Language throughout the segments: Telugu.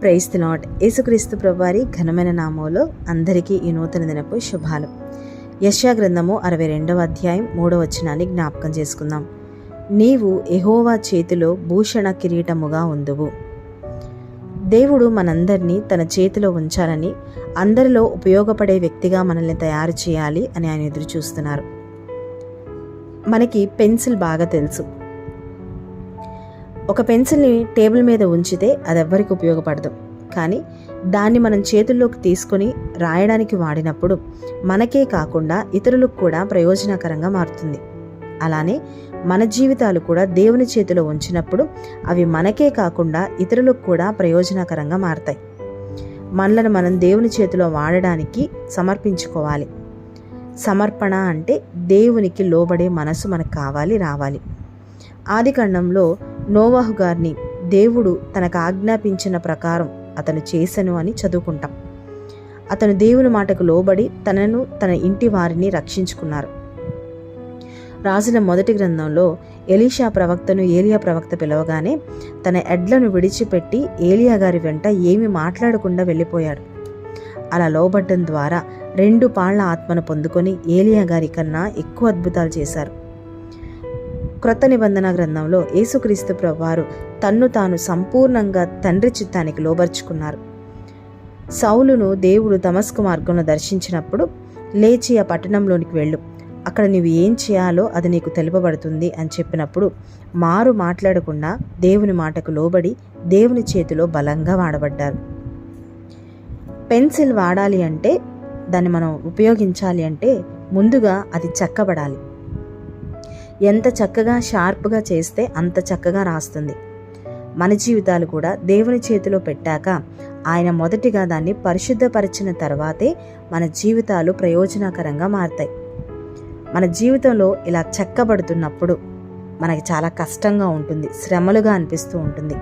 ప్రైస్ నాట్ యేసుక్రీస్తు ప్రభువారి ఘనమైన నామంలో అందరికీ ఈ నూతన దినపు శుభాలు. యశా గ్రంథము అరవై రెండవ అధ్యాయం మూడవ వచనాన్ని జ్ఞాపకం చేసుకుందాం. నీవు ఎహోవా చేతిలో భూషణ కిరీటముగా ఉందువు. దేవుడు మనందరినీ తన చేతిలో ఉంచాలని అందరిలో ఉపయోగపడే వ్యక్తిగా మనల్ని తయారు చేయాలి అని ఆయన ఎదురు చూస్తున్నారు మనకి పెన్సిల్ బాగా తెలుసు. ఒక పెన్సిల్ని టేబుల్ మీద ఉంచితే అది ఎవ్వరికి ఉపయోగపడదు. కానీ దాన్ని మనం చేతుల్లోకి తీసుకొని రాయడానికి వాడినప్పుడు మనకే కాకుండా ఇతరులకు కూడా ప్రయోజనకరంగా మారుతుంది. అలానే మన జీవితాలు కూడా దేవుని చేతిలో ఉంచినప్పుడు అవి మనకే కాకుండా ఇతరులకు కూడా ప్రయోజనకరంగా మారతాయి. మనలను మనం దేవుని చేతిలో వాడడానికి సమర్పించుకోవాలి. సమర్పణ అంటే దేవునికి లోబడే మనసు మనకు కావాలి రావాలి. ఆదికాండంలో నోవాహు గారిని దేవుడు తనకు ఆజ్ఞాపించిన ప్రకారం అతను చేసెను అని చదువుకుంటాం. అతను దేవుని మాటకు లోబడి తనను తన ఇంటి వారిని రక్షించుకున్నారు. రాజుల మొదటి గ్రంథంలో ఎలీషా ప్రవక్తను ఏలియా ప్రవక్త పిలవగానే తన ఎడ్లను విడిచిపెట్టి ఏలియా గారి వెంట ఏమీ మాట్లాడకుండా వెళ్ళిపోయాడు. అలా లోబడ్డం ద్వారా రెండు పాళ్ళ ఆత్మను పొందుకొని ఏలియా గారి కన్నా ఎక్కువ అద్భుతాలు చేశారు. క్రొత్త నిబంధన గ్రంథంలో యేసుక్రీస్తు ప్రభువారు తన్ను తాను సంపూర్ణంగా తండ్రి చిత్తానికి లోబర్చుకున్నారు. సౌలును దేవుడు తమస్కు మార్గంలో దర్శించినప్పుడు లేచి ఆ పట్టణంలోనికి వెళ్ళు. అక్కడ నీవు ఏం చేయాలో అది నీకు తెలుపబడుతుంది అని చెప్పినప్పుడు మారు మాట్లాడకుండా దేవుని మాటకు లోబడి దేవుని చేతిలో బలంగా వాడబడ్డారు. పెన్సిల్ వాడాలి అంటే దాన్ని మనం ఉపయోగించాలి అంటే ముందుగా అది చెక్కబడాలి. ఎంత చక్కగా షార్ప్గా చేస్తే అంత చక్కగా రాస్తుంది. మన జీవితాలు కూడా దేవుని చేతిలో పెట్టాక ఆయన మొదటిగా దాన్ని పరిశుద్ధపరిచిన తర్వాతే మన జీవితాలు ప్రయోజనకరంగా మారుతాయి. మన జీవితంలో ఇలా చెక్కబడుతున్నప్పుడు మనకి చాలా కష్టంగా ఉంటుంది శ్రమలుగా అనిపిస్తూ ఉంటుంది.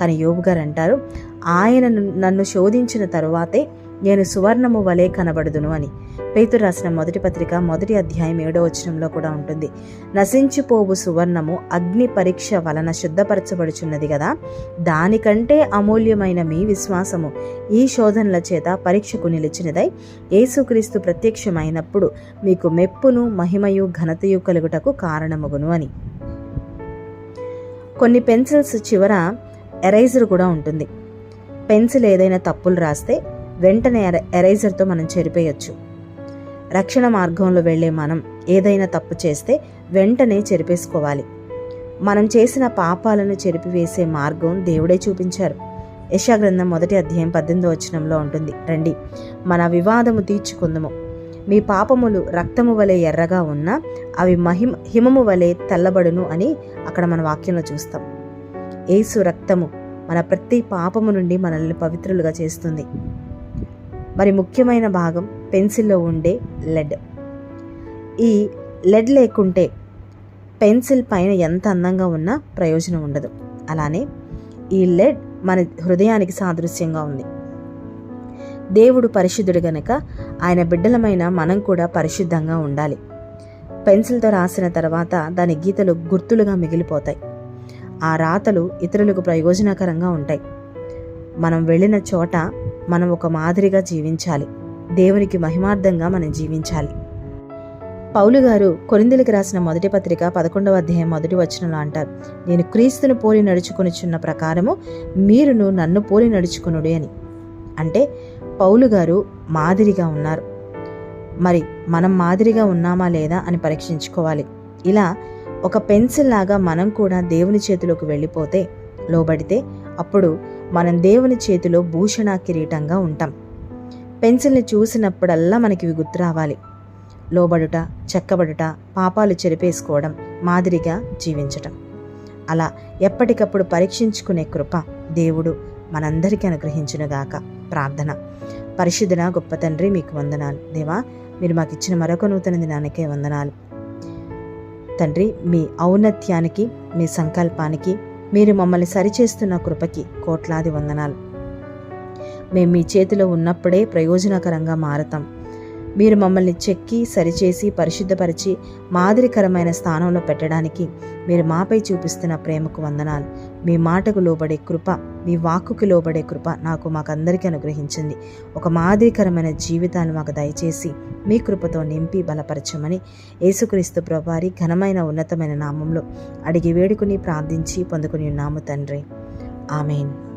కానీ యోబు గారు అంటారు ఆయన నన్ను శోధించిన తరువాతే నేను సువర్ణము వలె కనబడుదును అని. పేతు రాసిన మొదటి పత్రిక మొదటి అధ్యాయం ఏడో వచనంలో కూడా ఉంటుంది. నశించిపోవు సువర్ణము అగ్ని పరీక్ష వలన శుద్ధపరచబడుచున్నది కదా దానికంటే అమూల్యమైన మీ విశ్వాసము ఈ శోధనల చేత పరీక్షకు నిలిచినదై యేసుక్రీస్తు ప్రత్యక్షమైనప్పుడు మీకు మెప్పును మహిమయు ఘనతయు కలుగుటకు కారణమగును అని. కొన్ని పెన్సిల్స్ చివర ఎరైజర్ కూడా ఉంటుంది. పెన్సిల్ ఏదైనా తప్పులు రాస్తే వెంటనే ఎరైజర్తో మనం చెరిపేయచ్చు. రక్షణ మార్గంలో వెళ్ళే మనం ఏదైనా తప్పు చేస్తే వెంటనే చెరిపేసుకోవాలి. మనం చేసిన పాపాలను చెరిపివేసే మార్గం దేవుడే చూపించారు. యశాగ్రంథం మొదటి అధ్యాయం పద్దెనిమిదో వచనంలో ఉంటుంది. రండి మన వివాదము తీర్చుకుందము. మీ పాపములు రక్తము వలె ఎర్రగా ఉన్నా అవి మహిమ హిమము వలె తెల్లబడును అని అక్కడ మన వాక్యంలో చూస్తాం. ఏసు రక్తము మన ప్రతి పాపము నుండి మనల్ని పవిత్రులుగా చేస్తుంది. మరి ముఖ్యమైన భాగం పెన్సిల్లో ఉండే లెడ్. ఈ లెడ్ లేకుంటే పెన్సిల్ పైన ఎంత అందంగా ఉన్నా ప్రయోజనం ఉండదు. అలానే ఈ లెడ్ మన హృదయానికి సాదృశ్యంగా ఉంది. దేవుడు పరిశుద్ధుడు గనక ఆయన బిడ్డలమైన మనం కూడా పరిశుద్ధంగా ఉండాలి. పెన్సిల్తో రాసిన తర్వాత దాని గీతలు గుర్తులుగా మిగిలిపోతాయి. ఆ రాతలు ఇతరులకు ప్రయోజనకరంగా ఉంటాయి. మనం వెళ్ళిన చోట మనం ఒక మాదిరిగా జీవించాలి. దేవునికి మహిమార్థంగా మనం జీవించాలి. పౌలు గారు కొరిందులకు రాసిన మొదటి పత్రిక పదకొండవ అధ్యాయం మొదటి వచనంలో అంటారు నేను క్రీస్తును పోలి నడుచుకొనిచున్న ప్రకారము మీరును నన్ను పోలి నడుచుకునుడి అని. అంటే పౌలు గారు మాదిరిగా ఉన్నారు. మరి మనం మాదిరిగా ఉన్నామా లేదా అని పరీక్షించుకోవాలి. ఇలా ఒక పెన్సిల్ లాగా మనం కూడా దేవుని చేతిలోకి వెళ్ళిపోతే లోబడితే అప్పుడు మనం దేవుని చేతిలో భూషణ కిరీటంగా ఉంటాం. పెన్సిల్ని చూసినప్పుడల్లా మనకి ఇవి గుర్తు రావాలి. లోబడుట చెక్కబడుట పాపాలు చెరిపేసుకోవడం మాదిరిగా జీవించటం. అలా ఎప్పటికప్పుడు పరీక్షించుకునే కృప దేవుడు మనందరికీ అనుగ్రహించునుగాక. ప్రార్థన. పరిశుద్ధన గొప్ప తండ్రి మీకు వందనాలు. దేవా మీరు మాకు ఇచ్చిన మరొక నూతన దినానికే వందనాలు. తండ్రి మీ ఔన్నత్యానికి మీ సంకల్పానికి మీరు మమ్మల్ని సరిచేస్తున్న కృపకి కోట్లాది వందనాలు. మేము మీ చేతిలో ఉన్నప్పుడే ప్రయోజనకరంగా మారతాం. మీరు మమ్మల్ని చెక్కి సరిచేసి పరిశుద్ధపరిచి మాదిరికరమైన స్థానంలో పెట్టడానికి మీరు మాపై చూపిస్తున్న ప్రేమకు వందనాలు. మీ మాటకు లోబడే కృప మీ వాక్కుకి లోబడే కృప నాకు మాకందరికీ అనుగ్రహించింది. ఒక మాదిరికరమైన జీవితాన్ని మాకు దయచేసి మీ కృపతో నింపి బలపరచమని యేసుక్రీస్తు ప్రభువారి ఘనమైన ఉన్నతమైన నామంలో అడిగి వేడుకుని ప్రార్థించి పొందుకుని ఉన్నాము తండ్రి. ఆమెన్.